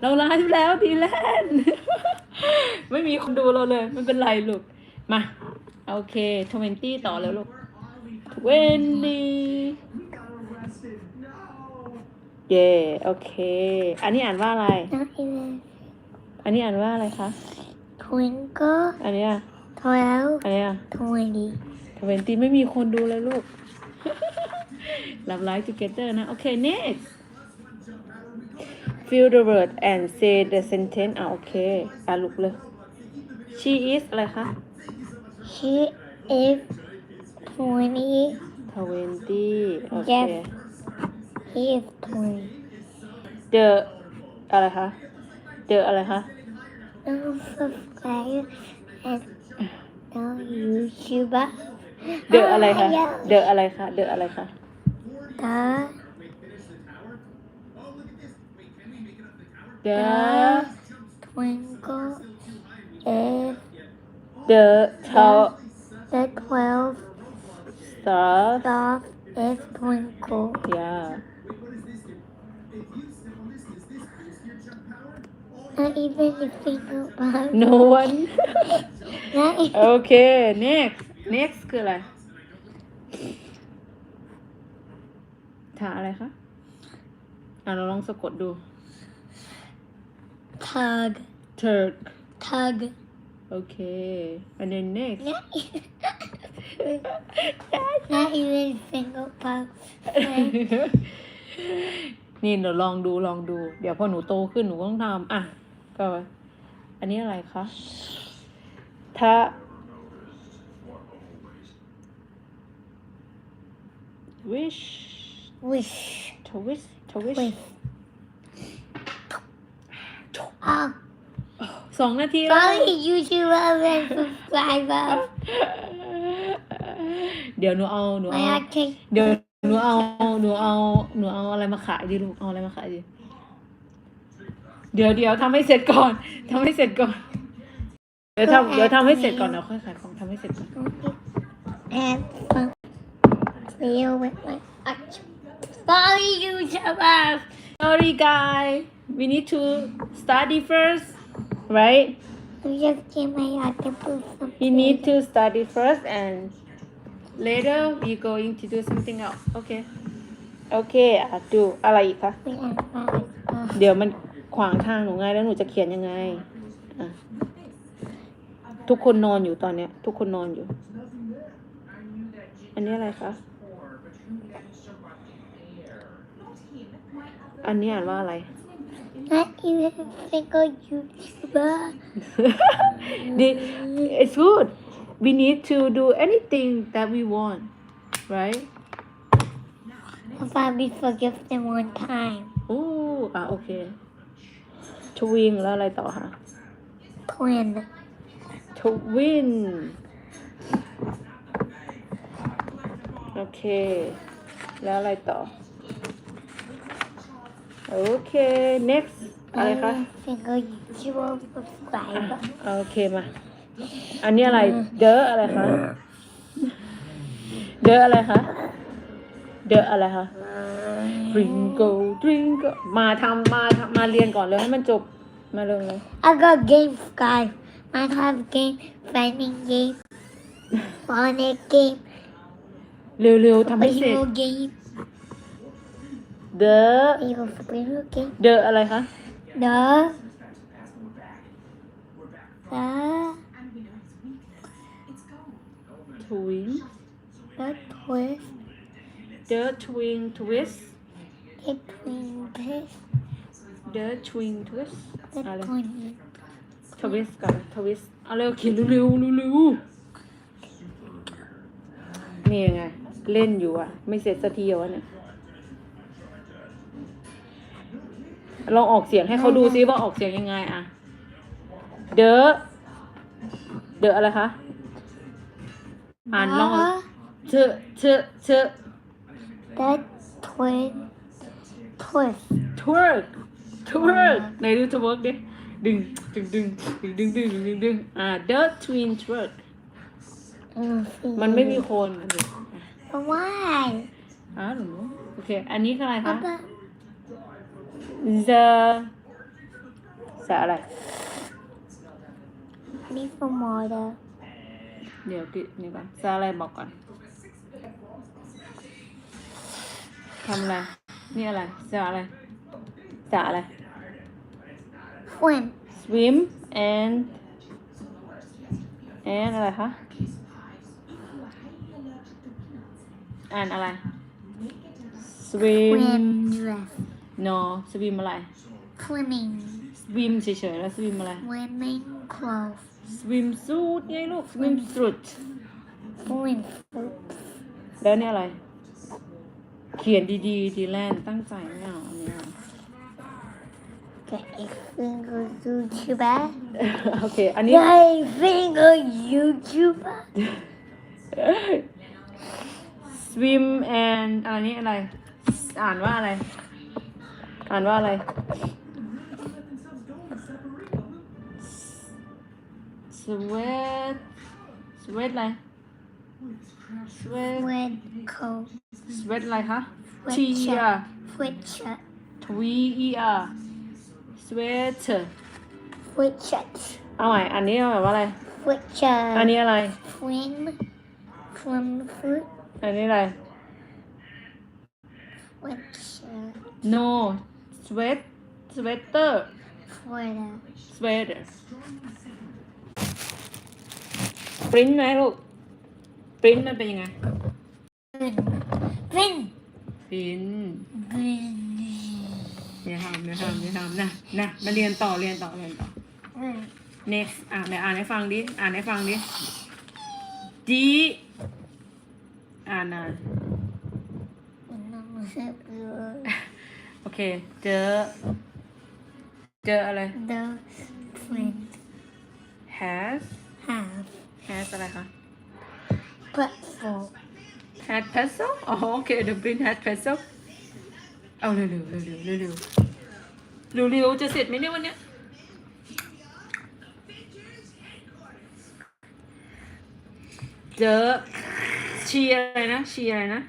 เราไลฟ์แล้วดีแลนด์ไม่มีคนดูเราเลย ไม่เป็นไรลูก มา โอเคทเวนตี้ต่อแล้วลูกทเวนตี้เย่โอเค อันนี้อ่านว่าอะไร Not even อันนี้อ่านว่าอะไรคะ twinkle, อันเนี้ย twelve, อันเนี้ย twenty. ทเวนตี้ไม่มีคนดูเลยลูกรับไลฟ์ together นะ โอเค next fill the word and say the sentence อะโอเคอะลูกเลย she is อะไรคะ She is twenty. 20โอเค Yes. He is twenty. the อะไรคะ the อะไรคะ No subscribe and no YouTuber. the อะไรคะ Yeah. the อะไรคะ the อะไรคะ The the twinkle is the tw- the twelve star stars is twinkle. yeah Not even a single bug. no one Not even โอเค next next คืออะไรถาอะไรคะ อะเราลองสะกดดู tug. Turk Tug. โอเค and then next Not even, not even a single bug. นี่เดี๋ยวลองดูลองดู เดี๋ยวพอหนูโตขึ้นหนูก็ต้องทำอะ ก็ อันนี้อะไรคะถ้า wish Wish. twist twist Wish. สองนาทีแล้ว sorry, YouTuber and subscriber. เดี๋ยวหนูเอาหนูเอา My acting. เดี๋ยวหนูเอาหนูเอาหนูเอาอะไรมาขายดีลูกเอาอะไรมาขายดี เดี๋ยวเดี๋ยวทำให้เสร็จก่อนทำให้เสร็จก่อน เดี๋ยวทำเดี๋ยวทำให้เสร็จก่อนเดี๋ยวค่อยขายของทำให้เสร็จก่อน And fun. Video with my action. Sorry, YouTuber. Sorry guys we need to study first right We just came my acting proof some we need to study first and later we going to do something else okay โอเคอะดูอะไรอีกคะ We are fine. Uh, เดี๋ยวมันขวางทางหนูไงแล้วหนูจะเขียนยังไงอะทุกคนนอนอยู่ตอนเนี้ย ทุกคนนอนอยู่ อันนี้อะไรคะ อันนี้อ่านว่าอะไร not even a single YouTuber. The, it's good we need to do anything that we want right If I be forgive them one time. โอ้อ่ะโอเคทวิงแล้วอะไรต่อคะ Twin. ทวิน โอเค แล้วอะไรต่อ โอเค next อะไรคะ Not even single YouTuber subscriber. โอเคมา อันนี้อะไร เดออะไรคะ เดออะไรคะ เดออะไรคะ Twinkle Twinkle มาทำมาทำมาเรียนก่อนเลยให้มันจบ มาเร็วเลย I got game guys. I have game, finding game, phonic game, เร็วๆทำให้เสร็จ video game, เดอ video video game. เดออะไรคะ The the Twin the twist The Twin Twist between this The Twin Twist the อะไร twenty. Twist กับ Twist เอาเร็วเขียนเร็วๆเร็วๆนี่ยังไง เล่นอยู่อะ ไม่เสร็จสักทีเหรอวะเนี่ย ลองออกเสียงให้เขาดูซิว่าออกเสียงยังไงอะเดอเดออะไรคะอ่านลอง The เชอะเชอะเชอะ the twin twist. twerk twerk ไหนดู twerk ดิดึงดึงดึงดึงดึงดึงดึงดึงอ่า the twin twerk Mm, มันไม่มีคน But why? อ้าวหนูโอเค อันนี้คืออะไรคะ Papa, giờ. Sợ này đi phòng mồi đó điều kiện như bạn ra lại bọc còn không là. Nghĩa là sợ này sợ này swim swim and and là hả? And là. Swim, swim านอะไรฟวน swim เรือ no swim อะไร swimming swim เฉยๆแล้ว swim อะไร swimming clothes swim suit ไงลูก swim suit swim แล้วเนี่ยอะไร เขียนดีๆดีแลนตั้งใจไม่เอาอันนี้เอา get a finger YouTuber โอเค อันนี้ get a finger YouTuber swim and อะไรนี่อะไร อ่านว่าอะไร อ่านว่าอะไร sweat sweat อะไร sweat red coat sweat อะไรคะ T Sweatshirt E R sweatshirt T E R sweater sweatshirt เอาใหม่อันนี้แบบว่าอะไร sweatshirt อันนี้อะไร swim swim foot อันนี้อะไร sweatshirt no sweat sweater sweater sweater ปริ้นไหมลูกปริ้นมันเป็นยังไง fin fin ปริ้น fin อย่าทำอย่าทำอย่าทำนะนะมาเรียนต่อเรียนต่อเรียนต่อ fin next อะเดี๋ยวอ่านให้ฟังดิ อ่านให้ฟังดิ D อ่านอ่านโอ เค เจอ เจออะไร the friend has have has อะไรคะ platform had pencil อ๋อโอเค the print had pencil เอาเร็วๆเร็วๆเร็วๆเร็วๆเร็วๆจะเสร็จไหมเนี่ยวันเนี้ยเจอชีอะไรนะชีอะไรนะ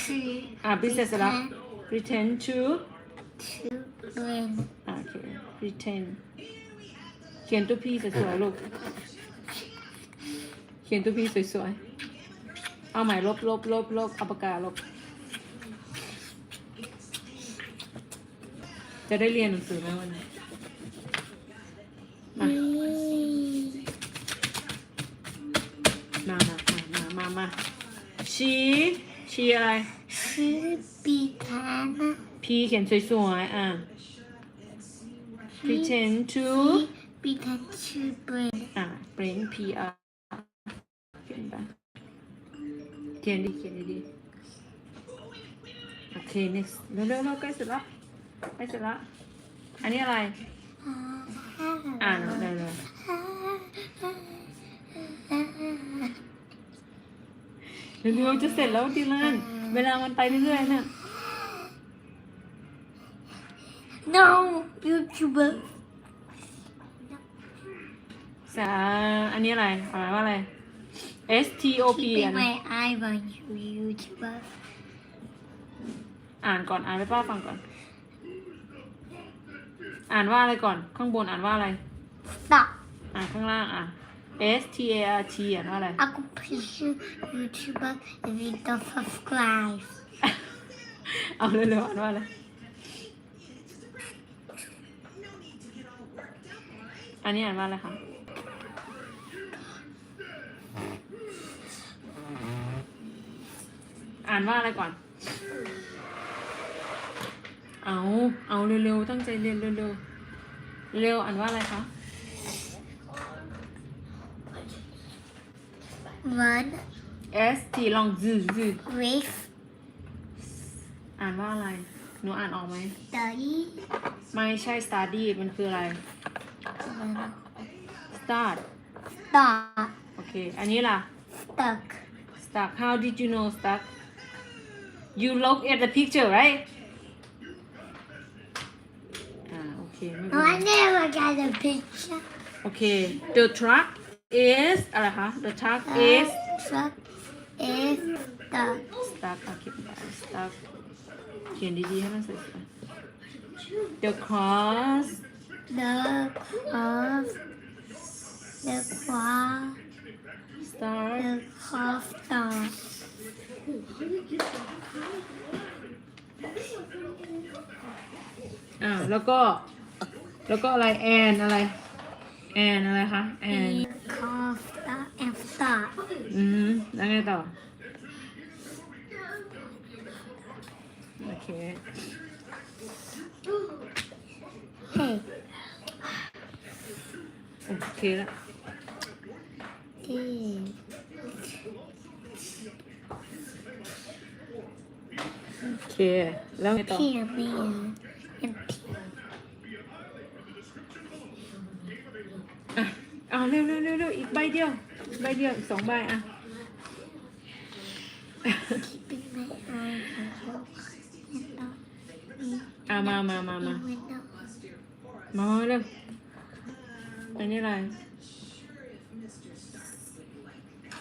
she อ่า princess แล้ว pretend to to win อ่าโอเค pretend เขียนตัวพี่สวยๆลูก เขียนตัวพี่สวยๆ เอาใหม่ลบลบลบลบเอาปากกาลบ จะได้เรียนหนังสือไหมวันนี้มามามามามามาชีชีอะไร she began พี่เขียนสวยๆ อะ pretend to began to win อะ print P R เขียนไปเขียนดีเขียนดีๆโอเค next เร็วๆเร็วๆใกล้เสร็จแล้วใกล้เสร็จแล้ว อันนี้อะไร อ่านเร็วๆเร็วๆจะเสร็จแล้วดิลันเวลามันไปเรื่อยๆเนี่ย no YouTuber สาอันนี้อะไรอ่านว่าอะไร S T O P keeping อะ my eye on you YouTuber อ่านก่อนอ่านให้ป้าฟังก่อน อ่านว่าอะไรก่อน ข้างบนอ่านว่าอะไร stop อ่านข้างล่างอะ S T A R T อ่านว่าอะไร aku push YouTuber if you don't subscribe เอาเร็วๆอ่านว่าอะไร อันนี้อ่านว่าอะไรคะอ่านว่าอะไรก่อน เอา เอาเร็วๆ ตั้งใจเรียนเร็วๆ เร็วอ่านว่าอะไรคะ run S T ลองจืจื race อ่านว่าอะไร หนูอ่านออกไหม study ไม่ใช่ study มันคืออะไร start stop โอเค อันนี้ล่ะ stuck stuck how did you know stuck you look at the picture right อ่า โอเค ไม่เป็น oh ไร I never got a picture โอเค the truck is อะไรคะ the truck is truck is stuck stuck โอเคไป stuck เขียนดีๆ ให้มันสวยๆ the cross the of the qua start the cough star อ่าแล้วก็ แล้วก็อะไรแอนอะไร แอนอะไรคะ แอน the cough star and star อืมแล้วไงต่อ โอเค hey โอเคแล้ว T โอเค แล้วไงต่อ P and B and P อะเอาเร็วเร็วเร็วเร็วอีกใบเดียวใบเดียวอีกสองใบอะ keeping my eye on hope and not me อะมามามามา window มาเร็ว อันนี้อะไร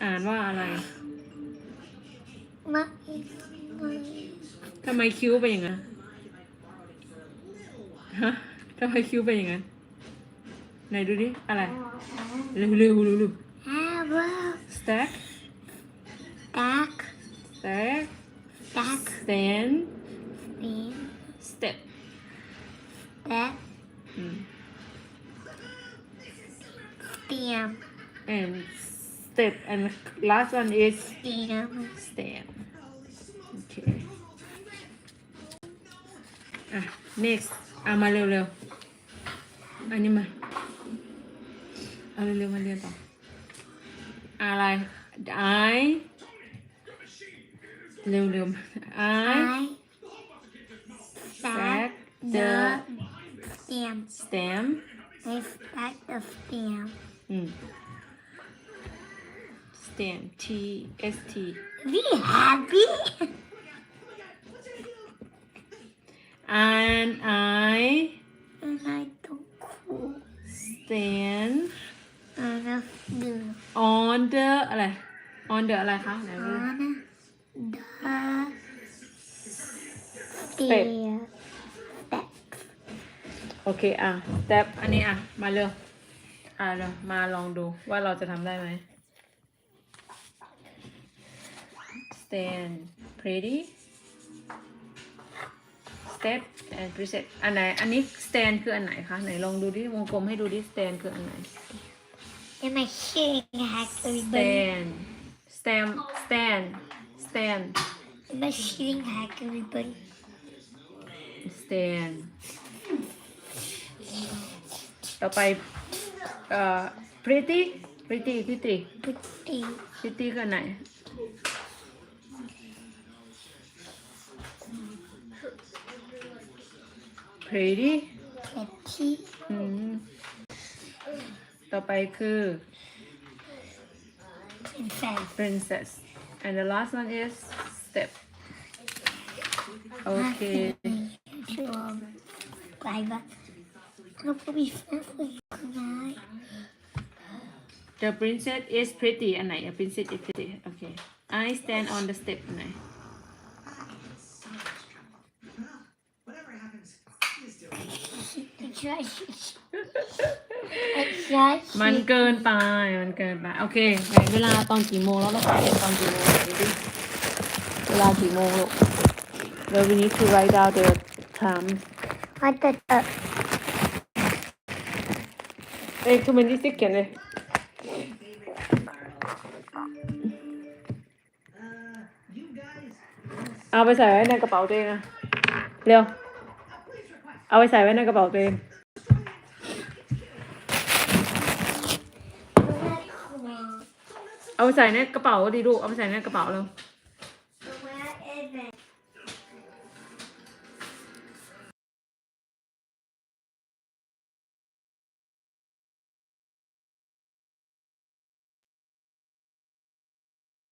อ่านว่าอะไร my my ทำไมคิ้วเป็นอย่างนั้นฮะทำไมคิ้วเป็นอย่างนั้นไหนดูดิ อะไร เร็วเร็วเร็วเร็ว apple stack back stack back stand beam step back and step and last one is stem stand okay อ่ะ next เอามาเร็วๆ อันนี้มา เอาเร็วๆมาเรียนต่อ อะไร I เร็วๆ I I stack stack the the stem stem I stack the stem อืม stem T S T be happy and I and I don't cool stand and I do on the อะไร on the อะไรคะไหนดู on the Step. stair step โอเคอะ step อันนี้อะ มาเร็วอะเร็วมาลองดูว่าเราจะทำได้ไหม stand pretty step and preset อันไหน อันนี้ stand คืออันไหนคะ ไหนลองดูดิ วงกลมให้ดูดิ stand คืออันไหน Am I shooting hack everybody? stand stand stand stand Am I shooting hack everybody? stand ต่อไปเอ่อ pretty pretty pretty Pretty. pretty คืออันไหน pretty Pretty. อืมต่อไปคือ Princess. princess and the last one is step โอเค To um, driver. I'm gonna be friends with you tonight. the princess is pretty อันไหน a princess is pretty โอเค I stand on the step อันไหน มันเกินไป มันเกินไป โอเคไหนเวลาตอนกี่โมงแล้วเราเรียนตอนกี่โมงดูดิเวลากี่โมงลูก Well we need to write down the time What the uh, เอ้ยคือมันที่ซิเขียนเลย เอาไปใส่ไว้ในกระเป๋าตัวเองนะ เร็ว เอาไปใส่ไว้ในกระเป๋าตัวเองเอาไปใส่ในกระเป๋าดีลูกเอาไปใส่ในกระเป๋าเลย